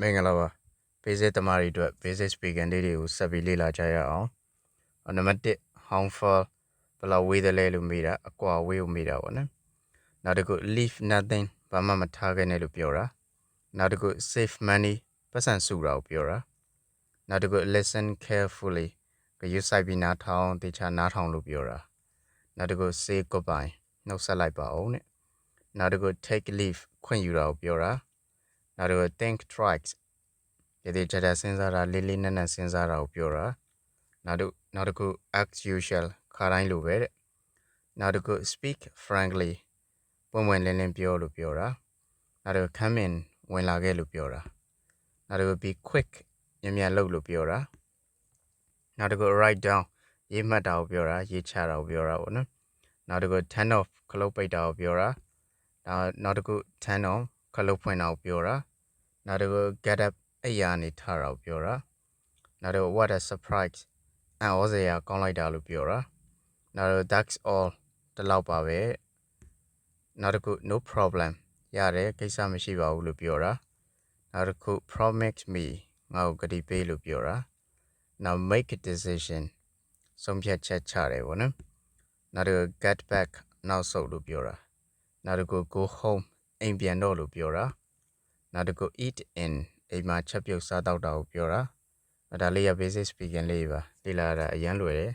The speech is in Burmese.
မင်္ဂလာပါ basic တမားတွေအတွက် basic speaking လေးတွေကိုဆက်ပြီးလေ့လာကြရအောင်အော်နံပါတ်1 how far ဘယ်လောက်ဝေးတယ်လဲလို့မေးတာအကွာဝေးကိုမေးတာပေါ့နော်နောက်တစ်ခု leave nothing ဘာမှမထားခဲ့နဲ့လို့ပြောတာနောက်တစ်ခု save money ပတ်စံစုတာကိုပြောတာနောက်တစ်ခု listen carefully ကယူဆိုင်ပြီးနားထောင်တေချာနားထောင်လို့ပြောတာနောက်တစ်ခု say goodbye နှုတ်ဆက်လိုက်ပါအောင်တဲ့နောက်တစ်ခု take leave ခွင့်ယူတာကိုပြောတာ နောက်တစ်ခု think twice ဒီဒီချာချာစဉ်းစားတာလေးလေးနက်နက်စဉ်းစားတာကိုပြောတာနောက်တစ်နောက်တစ်ခု as usual ခါတိုင်းလိုပဲတဲ့နောက်တစ်ခု speak frankly ပွင့်ပွင့်လင်းလင်းပြောလို့ပြောတာနောက်တစ်ခု come in ဝင်လာခဲ့လို့ပြောတာနောက်တစ်ခု be quick မြန်မြန်လုပ်လို့ပြောတာနောက်တစ်ခု write down ရေးမှတ်တာကိုပြောတာရေးချတာကိုပြောတာပေါ့နော်နောက်တစ်ခု turn off ခလုတ်ပိတ်တာကိုပြောတာနောက်နောက်တစ်ခု turn on ခလုတ်ဖွင့်တာကိုပြောတာနောက်တစ်ခု get up အဲ့ရနေထားတာကိုပြောတာနောက်တော့ what a surprise အံ့ဩစရာကောင်းလိုက်တာလို့ပြောတာနောက်တော့ that's all ဒီလောက်ပါပဲနောက်တစ်ခု no problem ရတယ်ကိစ္စမရှိပါဘူးလို့ပြောတာနောက်တစ်ခု promise me ငါ့ကိုကတိပေးလို့ပြောတာနောက် make a decision ဆုံးဖြတ်ချက်ချတယ်ပေါ့နော်နောက်တစ်ခု get back နောက်ဆုတ်လို့ပြောတာနောက်တစ်ခု go home အိမ်ပြန်တော့လို့ပြောတာနောက်တစ်ခု eat in အိမ်မှာချက်ပြုတ်စားတော့တာကိုပြောတာဒါလေးရ basic speaking လေးပါလေ့လာရတာအရန်လွယ်တယ်